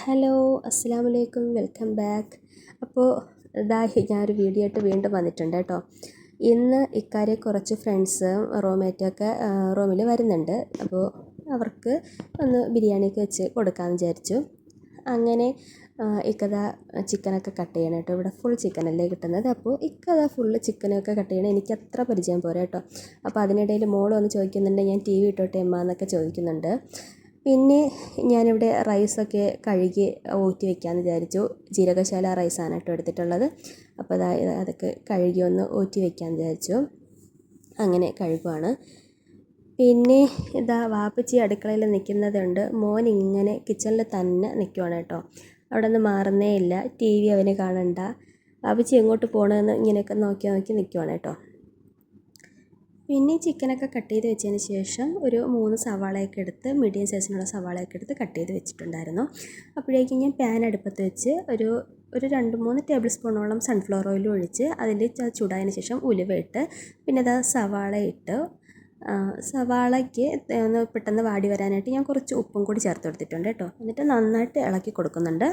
Hello അസ്സാം വലൈക്കും welcome back. അപ്പോൾ ഇതാ ഞാനൊരു വീഡിയോ ആയിട്ട് വീണ്ടും വന്നിട്ടുണ്ട് കേട്ടോ. ഇന്ന് ഇക്കാരെ കുറച്ച് ഫ്രണ്ട്സ് റൂംമേറ്റൊക്കെ റൂമിൽ വരുന്നുണ്ട്. അപ്പോൾ അവർക്ക് ഒന്ന് ബിരിയാണിയൊക്കെ വെച്ച് കൊടുക്കാമെന്ന് വിചാരിച്ചു. അങ്ങനെ ഇക്കഥ ചിക്കനൊക്കെ കട്ട് ചെയ്യണം കേട്ടോ. ഇവിടെ ഫുൾ ചിക്കനല്ലേ കിട്ടുന്നത്. അപ്പോൾ ഇക്കഥ ഫുള്ള് ചിക്കനൊക്കെ കട്ട് ചെയ്യണം. എനിക്ക് അത്ര പരിചയം പോരാ കേട്ടോ. അപ്പോൾ അതിനിടയിൽ മോൾ ഒന്ന് ചോദിക്കുന്നുണ്ട് ഞാൻ ടി വി ഇട്ടോട്ടെ എന്നൊക്കെ ചോദിക്കുന്നുണ്ട്. പിന്നെ ഞാനിവിടെ റൈസൊക്കെ കഴുകി ഊറ്റി വെക്കാമെന്ന് വിചാരിച്ചു. ജീരകശാല റൈസാണ് കേട്ടോ എടുത്തിട്ടുള്ളത്. അപ്പോൾ അതായത് അതൊക്കെ കഴുകി ഒന്ന് ഊറ്റി വെക്കാമെന്ന് വിചാരിച്ചു. അങ്ങനെ കഴുകുവാണ്. പിന്നെ ഇതാ വാപ്പച്ചി അടുക്കളയിൽ നിൽക്കുന്നതുണ്ട്. മോൻ ഇങ്ങനെ കിച്ചണിൽ തന്നെ നിൽക്കുവാണ് കേട്ടോ. അവിടെ നിന്ന് മാറുന്നേ ഇല്ല. ടി വി അവന് കാണണ്ട. വാപ്പച്ചി എങ്ങോട്ട് പോകണമെന്ന് ഇങ്ങനെയൊക്കെ നോക്കി നോക്കി നിൽക്കുവാണ് കേട്ടോ. പിന്നെ ചിക്കനൊക്കെ കട്ട് ചെയ്ത് വെച്ചതിന് ശേഷം ഒരു മൂന്ന് സവാളയൊക്കെ എടുത്ത് മീഡിയം സൈസിനുള്ള സവാളയൊക്കെ എടുത്ത് കട്ട് ചെയ്ത് വെച്ചിട്ടുണ്ടായിരുന്നു. അപ്പോഴേക്കും ഞാൻ പാൻ അടുപ്പത്ത് വെച്ച് ഒരു ഒരു രണ്ട് മൂന്ന് ടേബിൾ സ്പൂണോളം സൺഫ്ലവർ ഓയിൽ ഒഴിച്ച് അതിൽ ചൂടായതിന് ശേഷം ഉലുവ ഇട്ട് പിന്നെ അത് സവാള ഇട്ട് സവാളയ്ക്ക് പെട്ടെന്ന് വാടി വരാനായിട്ട് ഞാൻ കുറച്ച് ഉപ്പും കൂടി ചേർത്ത് കൊടുത്തിട്ടുണ്ട് കേട്ടോ. എന്നിട്ട് നന്നായിട്ട് ഇളക്കി കൊടുക്കുന്നുണ്ട്.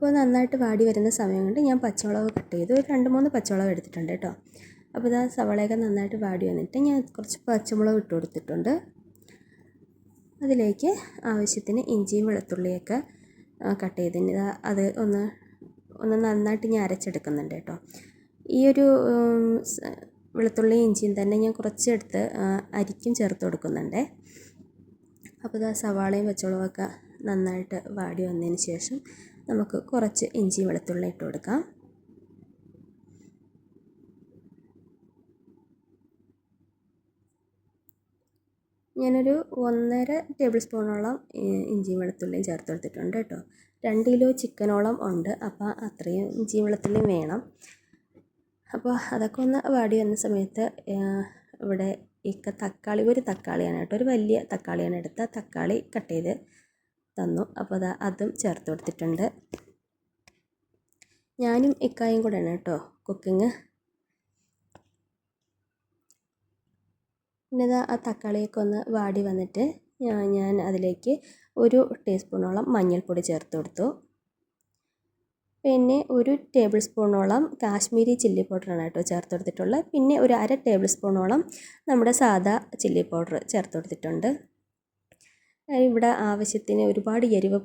അപ്പോൾ നന്നായിട്ട് വാടി വരുന്ന സമയം കൊണ്ട് ഞാൻ പച്ചമുളക് കട്ട് ചെയ്തു. ഒരു രണ്ട് മൂന്ന് പച്ചമുളക് എടുത്തിട്ടുണ്ട് കേട്ടോ. അപ്പോൾ ഇതാ സവാളയൊക്കെ നന്നായിട്ട് വാടി വന്നിട്ട് ഞാൻ കുറച്ച് പച്ചമുളക് ഇട്ട് കൊടുത്തിട്ടുണ്ട്. അതിലേക്ക് ആവശ്യത്തിന് ഇഞ്ചിയും വെളുത്തുള്ളിയൊക്കെ കട്ട് ചെയ്തിന് അത് ഒന്ന് ഒന്ന് നന്നായിട്ട് ഞാൻ അരച്ചെടുക്കുന്നുണ്ട് കേട്ടോ. ഈ ഒരു വെളുത്തുള്ളിയും ഇഞ്ചിയും തന്നെ ഞാൻ കുറച്ചെടുത്ത് അരിക്കും ചേർത്ത് കൊടുക്കുന്നുണ്ട്. അപ്പോൾ ഇതാ സവാളയും പച്ചമുളകൊക്കെ നന്നായിട്ട് വാടി വന്നതിന് ശേഷം നമുക്ക് കുറച്ച് ഇഞ്ചി വെളുത്തുള്ളി ഇട്ട് കൊടുക്കാം. ഞാനൊരു ഒന്നര ടേബിൾ സ്പൂണോളം ഇഞ്ചി വെളുത്തുള്ളിയും ചേർത്ത് കൊടുത്തിട്ടുണ്ട് കേട്ടോ. രണ്ട് കിലോ ചിക്കനോളം ഉണ്ട് അപ്പോൾ അത്രയും ഇഞ്ചി വെളുത്തുള്ളിയും വേണം. അപ്പോൾ അതൊക്കെ ഒന്ന് വാടി വന്ന സമയത്ത് ഇവിടെ ഇക്ക തക്കാളി ഒരു തക്കാളിയാണ് കേട്ടോ ഒരു വലിയ തക്കാളിയാണ് എടുത്ത തക്കാളി കട്ട് ചെയ്ത് തന്നു. അപ്പോൾ അതാ അതും ചേർത്ത് കൊടുത്തിട്ടുണ്ട്. ഞാനും ഇക്കായും കൂടെയാണ് കേട്ടോ കുക്കിങ്. പിന്നെ ആ തക്കാളിയൊക്കെ ഒന്ന് വാടി വന്നിട്ട് ഞാൻ അതിലേക്ക് ഒരു ടീസ്പൂണോളം മഞ്ഞൾപ്പൊടി ചേർത്ത് കൊടുത്തു. പിന്നെ ഒരു ടേബിൾ സ്പൂണോളം കാശ്മീരി ചില്ലി പൗഡറാണ് കേട്ടോ ചേർത്ത് കൊടുത്തിട്ടുള്ളത്. പിന്നെ ഒരു അര ടേബിൾ സ്പൂണോളം നമ്മുടെ സാദാ ചില്ലി പൗഡർ ചേർത്ത് കൊടുത്തിട്ടുണ്ട്. ഇവിടെ ആവശ്യത്തിന് ഒരുപാട് എരിവ്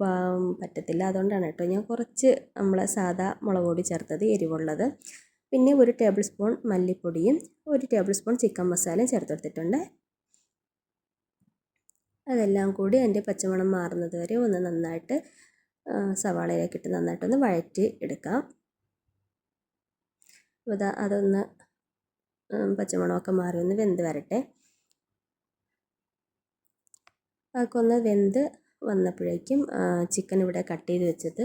പറ്റത്തില്ല. അതുകൊണ്ടാണ് കേട്ടോ ഞാൻ കുറച്ച് നമ്മൾ സാധാ മുളക് പൊടി ചേർത്തത് എരിവുള്ളത്. പിന്നെ ഒരു ടേബിൾ സ്പൂൺ മല്ലിപ്പൊടിയും ഒരു ടേബിൾ സ്പൂൺ ചിക്കൻ മസാലയും ചേർത്ത് കൊടുത്തിട്ടുണ്ട് അതെല്ലാം കൂടി അതിന്റെ പച്ചമണം മാറുന്നത് വരെ ഒന്ന് നന്നായിട്ട് സവാളയിലേക്ക് ഇട്ട് നന്നായിട്ടൊന്ന് വഴറ്റി എടുക്കാം. അതൊന്ന് പച്ചമണമൊക്കെ മാറി ഒന്ന് വെന്ത് വരട്ടെ. അതൊക്കെ വെന്ത് വന്നപ്പോഴേക്കും ചിക്കൻ ഇവിടെ കട്ട് ചെയ്ത് വെച്ചത്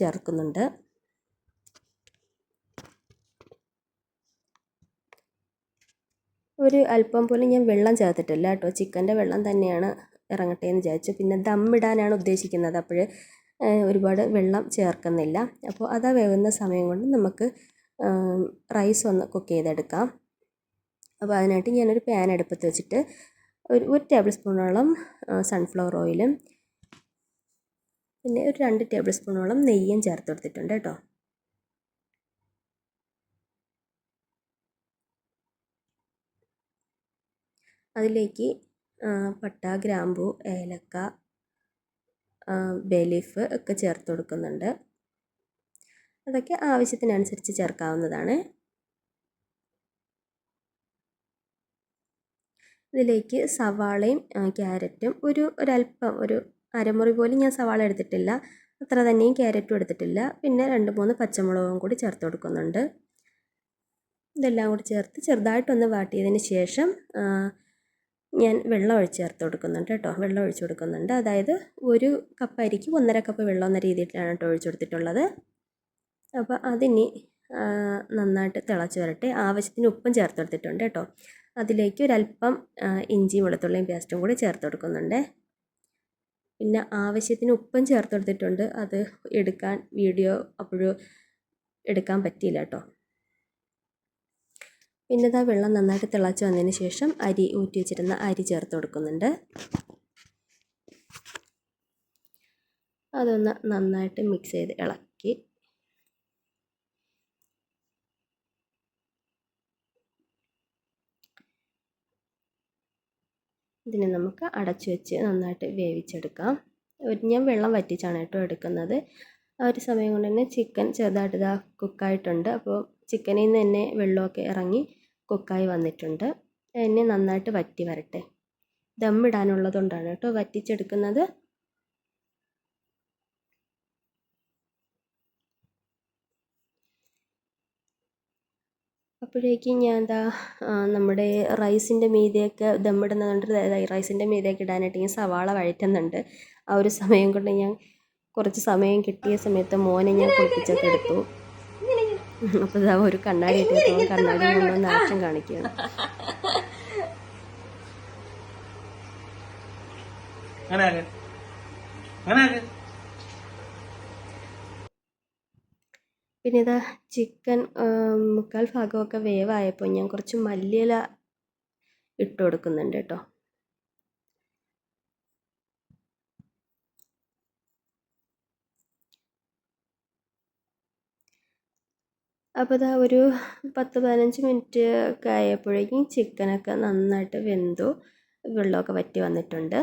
ചേർക്കുന്നുണ്ട്. ഒരു അല്പം പോലും ഞാൻ വെള്ളം ചേർത്തിട്ടില്ല കേട്ടോ. ചിക്കന്റെ വെള്ളം തന്നെയാണ് ഇറങ്ങട്ടെ എന്ന് വിചാരിച്ചു. പിന്നെ ദമ്മിടാനാണ് ഉദ്ദേശിക്കുന്നത്. അപ്പോൾ ഒരുപാട് വെള്ളം ചേർക്കുന്നില്ല. അപ്പോൾ അതാ വേവുന്ന സമയം കൊണ്ട് നമുക്ക് റൈസ് ഒന്ന് കുക്ക് ചെയ്തെടുക്കാം. അപ്പോൾ അതിനായിട്ട് ഞാനൊരു പാൻ അടുപ്പത്ത് വെച്ചിട്ട് ഒരു ഒരു ടേബിൾ സ്പൂണോളം സൺഫ്ലവർ ഓയിലും പിന്നെ ഒരു രണ്ട് ടേബിൾ സ്പൂണോളം നെയ്യും ചേർത്ത് കൊടുത്തിട്ടുണ്ട് കേട്ടോ. അതിലേക്ക് പട്ട ഗ്രാമ്പു ഏലക്ക ബേലീഫ് ഒക്കെ ചേർത്ത് കൊടുക്കുന്നുണ്ട്. അതൊക്കെ ആവശ്യത്തിനനുസരിച്ച് ചേർക്കാവുന്നതാണ്. ഇതിലേക്ക് സവാളയും ക്യാരറ്റും ഒരു ഒരല്പം ഒരു അരമുറി പോലും ഞാൻ സവാള എടുത്തിട്ടില്ല. അത്ര തന്നെയും ക്യാരറ്റും എടുത്തിട്ടില്ല. പിന്നെ രണ്ട് മൂന്ന് പച്ചമുളകും കൂടി ചേർത്ത് കൊടുക്കുന്നുണ്ട്. ഇതെല്ലാം കൂടി ചേർത്ത് ചെറുതായിട്ടൊന്ന് വാട്ടിയതിന് ശേഷം ഞാൻ വെള്ളം ഒഴിച്ച് ചേർത്ത് കൊടുക്കുന്നുണ്ട് കേട്ടോ. വെള്ളം ഒഴിച്ച് കൊടുക്കുന്നുണ്ട്. അതായത് ഒരു കപ്പ് അരിക്ക് ഒന്നര കപ്പ് വെള്ളം എന്ന രീതിയിലാണ് കേട്ടോ ഒഴിച്ച് കൊടുത്തിട്ടുള്ളത്. അപ്പോൾ അതിനി നന്നായിട്ട് തിളച്ച് വരട്ടെ. ആവശ്യത്തിന് ഉപ്പും ചേർത്ത് കൊടുത്തിട്ടുണ്ട് കേട്ടോ. അതിലേക്ക് ഒരല്പം ഇഞ്ചി വെളുത്തുള്ളിയും പേസ്റ്റും കൂടി ചേർത്ത് കൊടുക്കുന്നുണ്ട്. പിന്നെ ആവശ്യത്തിന് ഉപ്പും ചേർത്ത് കൊടുത്തിട്ടുണ്ട്. അത് എടുക്കാൻ വീഡിയോ അപ്പോഴും എടുക്കാൻ പറ്റിയില്ല കേട്ടോ. പിന്നെ ഇതാ വെള്ളം നന്നായിട്ട് തിളച്ച് വന്നതിന് ശേഷം അരി ഊറ്റി വെച്ചിരുന്ന അരി ചേർത്ത് കൊടുക്കുന്നുണ്ട്. അതൊന്ന് നന്നായിട്ട് മിക്സ് ചെയ്ത് ഇളക്കി. ഇതിനെ നമുക്ക് അടച്ചു വെച്ച് നന്നായിട്ട് വേവിച്ചെടുക്കാം. ഞാൻ വെള്ളം വറ്റിച്ചാണ് കേട്ടോ എടുക്കുന്നത്. ആ ഒരു സമയം കൊണ്ട് തന്നെ ചിക്കൻ ചെറുതായിട്ട് ഇതാ കുക്കായിട്ടുണ്ട്. അപ്പോൾ ചിക്കനിൽ നിന്ന് തന്നെ വെള്ളമൊക്കെ ഇറങ്ങി കുക്കായി വന്നിട്ടുണ്ട്. എന്നെ നന്നായിട്ട് വറ്റി വരട്ടെ. ദമ്മിടാനുള്ളതുകൊണ്ടാണ് കേട്ടോ വറ്റിച്ചെടുക്കുന്നത്. അപ്പോഴേക്കും ഞാൻ എന്താ നമ്മുടെ റൈസിന്റെ മീതെയൊക്കെ ദമ്മിടുന്നത് കൊണ്ട് റൈസിന്റെ മീതെയൊക്കെ ഇടാനായിട്ട് ഞാൻ സവാള വഴറ്റുന്നുണ്ട്. ആ ഒരു സമയം കൊണ്ട് ഞാൻ കുറച്ച് സമയം കിട്ടിയ സമയത്ത് മോനെ ഞാൻ കുളിപ്പിച്ചൊക്കെ എടുത്തു. അപ്പോൾ ഇതാ ഒരു കണ്ണാടി ഇട്ടിട്ട് കണ്ണാടി കൊണ്ടുവന്ന് ആക്ഷൻ കാണിക്കുകയാണ്. അങ്ങനെ. അങ്ങനെ പിന്നെ ഇതാ ചിക്കൻ മുക്കാൽ ഭാഗമൊക്കെ വേവായപ്പോൾ ഞാൻ കുറച്ച് മല്ലിയില ഇട്ട് കൊടുക്കുന്നുണ്ട് കേട്ടോ. അപ്പോൾ ഇതാ ഒരു പത്ത് പതിനഞ്ച് മിനിറ്റ് ഒക്കെ ആയപ്പോഴേക്കും ചിക്കനൊക്കെ നന്നായിട്ട് വെന്തു വെള്ളമൊക്കെ വറ്റി വന്നിട്ടുണ്ട്.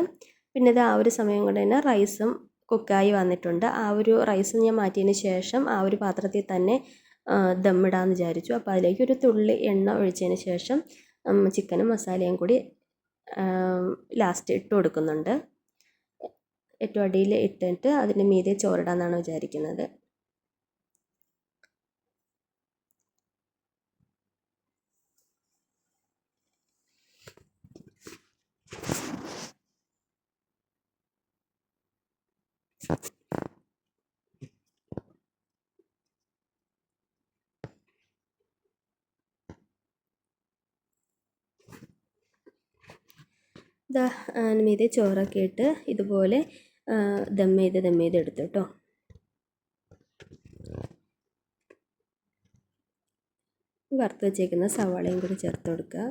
പിന്നെ ഇത് ആ ഒരു സമയം കൊണ്ട് തന്നെ റൈസും കുക്കായി വന്നിട്ടുണ്ട്. ആ ഒരു റൈസ് ഞാൻ മാറ്റിയതിന് ശേഷം ആ ഒരു പാത്രത്തിൽ തന്നെ ദമ്മിടാമെന്ന് വിചാരിച്ചു. അപ്പോൾ അതിലേക്ക് ഒരു തുള്ളി എണ്ണ ഒഴിച്ചതിന് ശേഷം ചിക്കനും മസാലയും കൂടി ലാസ്റ്റ് ഇട്ട് കൊടുക്കുന്നുണ്ട്. ഏറ്റവും അടിയിൽ ഇട്ടിട്ട് അതിന്റെ മീതെ ചോറിടാമെന്നാണ് വിചാരിക്കുന്നത്. ഇതാ മീതെ ചോറൊക്കെ ഇട്ട് ഇതുപോലെ ദം ചെയ്ത് ദം ചെയ്ത് എടുത്തു കേട്ടോ വറുത്ത് വെച്ചേക്കുന്ന സവാളയും കൂടി ചേർത്ത് കൊടുക്കുക.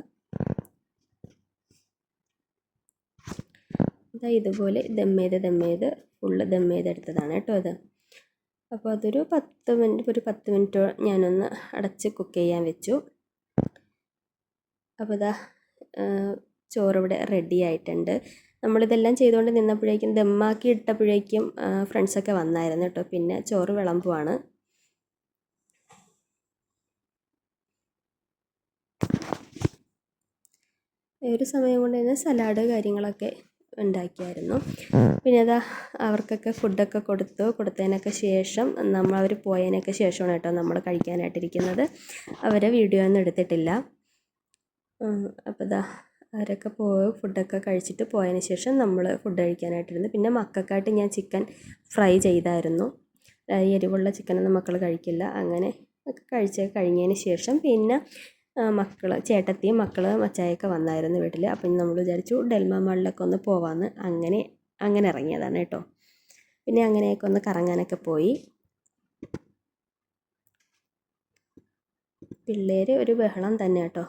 ഇതാ ഇതുപോലെ ദം ചെയ്ത് ദം ചെയ്ത് ഫുള്ള് ദം ചെയ്തെടുത്തതാണ് കേട്ടോ അത് അപ്പോൾ അതൊരു പത്ത് മിനിറ്റ് ഒരു പത്ത് മിനിറ്റ് ഞാനൊന്ന് അടച്ച് കുക്ക് ചെയ്യാൻ വെച്ചു. അപ്പോൾ ഇതാ ചോറിവിടെ റെഡി ആയിട്ടുണ്ട്. നമ്മളിതെല്ലാം ചെയ്തുകൊണ്ട് നിന്നപ്പോഴേക്കും ദമ്മാക്കി ഇട്ടപ്പോഴേക്കും ഫ്രണ്ട്സൊക്കെ വന്നായിരുന്നു കേട്ടോ. പിന്നെ ചോറ് വിളമ്പുവാണ്. ഒരു സമയം കൊണ്ട് തന്നെ സലാഡ് കാര്യങ്ങളൊക്കെ ഉണ്ടാക്കിയായിരുന്നു. പിന്നെ അതാ അവർക്കൊക്കെ ഫുഡൊക്കെ കൊടുത്തു. കൊടുത്തതിനൊക്കെ ശേഷം നമ്മൾ അവർ പോയതിനൊക്കെ ശേഷമാണ് കേട്ടോ നമ്മൾ കഴിക്കാനായിട്ടിരിക്കുന്നത്. അവരെ വീഡിയോ ഒന്നും എടുത്തിട്ടില്ല. അപ്പോൾ ഇതാ അവരൊക്കെ പോയി ഫുഡൊക്കെ കഴിച്ചിട്ട് പോയതിന് ശേഷം നമ്മൾ ഫുഡ് കഴിക്കാനായിട്ടിരുന്നു. പിന്നെ മക്കൾക്കായിട്ട് ഞാൻ ചിക്കൻ ഫ്രൈ ചെയ്തായിരുന്നു. എരിവുള്ള ചിക്കനൊന്നും മക്കൾ കഴിക്കില്ല. അങ്ങനെ ഒക്കെ കഴിച്ച് കഴിഞ്ഞതിന് ശേഷം പിന്നെ മക്കൾ ചേട്ടത്തിയും മക്കൾ മച്ചായൊക്കെ വന്നായിരുന്നു വീട്ടിൽ അപ്പം നമ്മൾ വിചാരിച്ചു ഡെൽമ മാളിലൊക്കെ ഒന്ന് പോവാമെന്ന് അങ്ങനെ അങ്ങനെ ഇറങ്ങിയതാണ് കേട്ടോ. പിന്നെ അങ്ങനെയൊക്കെ ഒന്ന് കറങ്ങാനൊക്കെ പോയി. പിള്ളേർ ഒരു ബഹളം തന്നെ കേട്ടോ.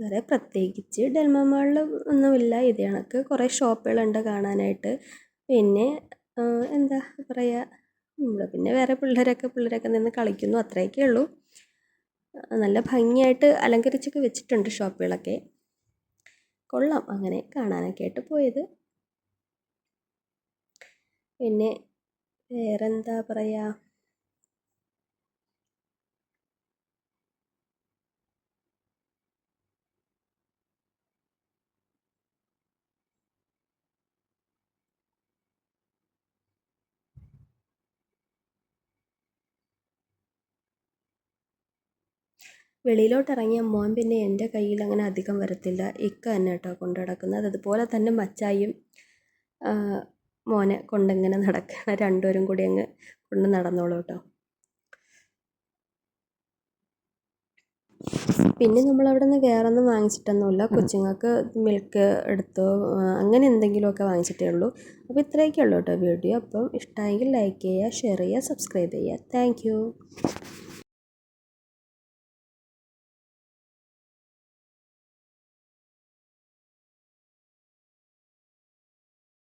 വേറെ പ്രത്യേകിച്ച് ഡൽമ മാളിൽ ഒന്നുമില്ല. ഇത് കണക്ക് കുറേ ഷോപ്പുകളുണ്ട് കാണാനായിട്ട്. പിന്നെ എന്താ പറയുക നമ്മൾ പിന്നെ വേറെ പിള്ളേരൊക്കെ പിള്ളേരൊക്കെ നിന്ന് കളിക്കുന്നു അത്രയൊക്കെ ഉള്ളൂ. നല്ല ഭംഗിയായിട്ട് അലങ്കരിച്ചൊക്കെ വെച്ചിട്ടുണ്ട് ഷോപ്പുകളൊക്കെ. കൊള്ളാം അങ്ങനെ കാണാനൊക്കെ ആയിട്ട് പോയത്. പിന്നെ വേറെന്താ പറയുക വെളിയിലോട്ട് ഇറങ്ങിയ മോൻ പിന്നെ എന്റെ കയ്യിൽ അങ്ങനെ അധികം വരത്തില്ല. ഇക്ക തന്നെ കേട്ടോ കൊണ്ട് നടക്കുന്നത്. അതുപോലെ തന്നെ മച്ചായും മോനെ കൊണ്ടിങ്ങനെ നടക്കണം രണ്ടുപേരും കൂടി അങ്ങ് കൊണ്ട് നടന്നോളൂ കേട്ടോ. പിന്നെ നമ്മളവിടെ നിന്ന് വേറെ ഒന്നും വാങ്ങിച്ചിട്ടൊന്നുമില്ല. കൊച്ചുങ്ങൾക്ക് മിൽക്ക് എടുത്തോ അങ്ങനെ എന്തെങ്കിലുമൊക്കെ വാങ്ങിച്ചിട്ടേ ഉള്ളൂ. അപ്പോൾ ഇത്രയൊക്കെ ഉള്ളൂ കേട്ടോ വീഡിയോ. അപ്പം ഇഷ്ടമായെങ്കിൽ ലൈക്ക് ചെയ്യുക ഷെയർ ചെയ്യുക സബ്സ്ക്രൈബ് ചെയ്യുക. താങ്ക്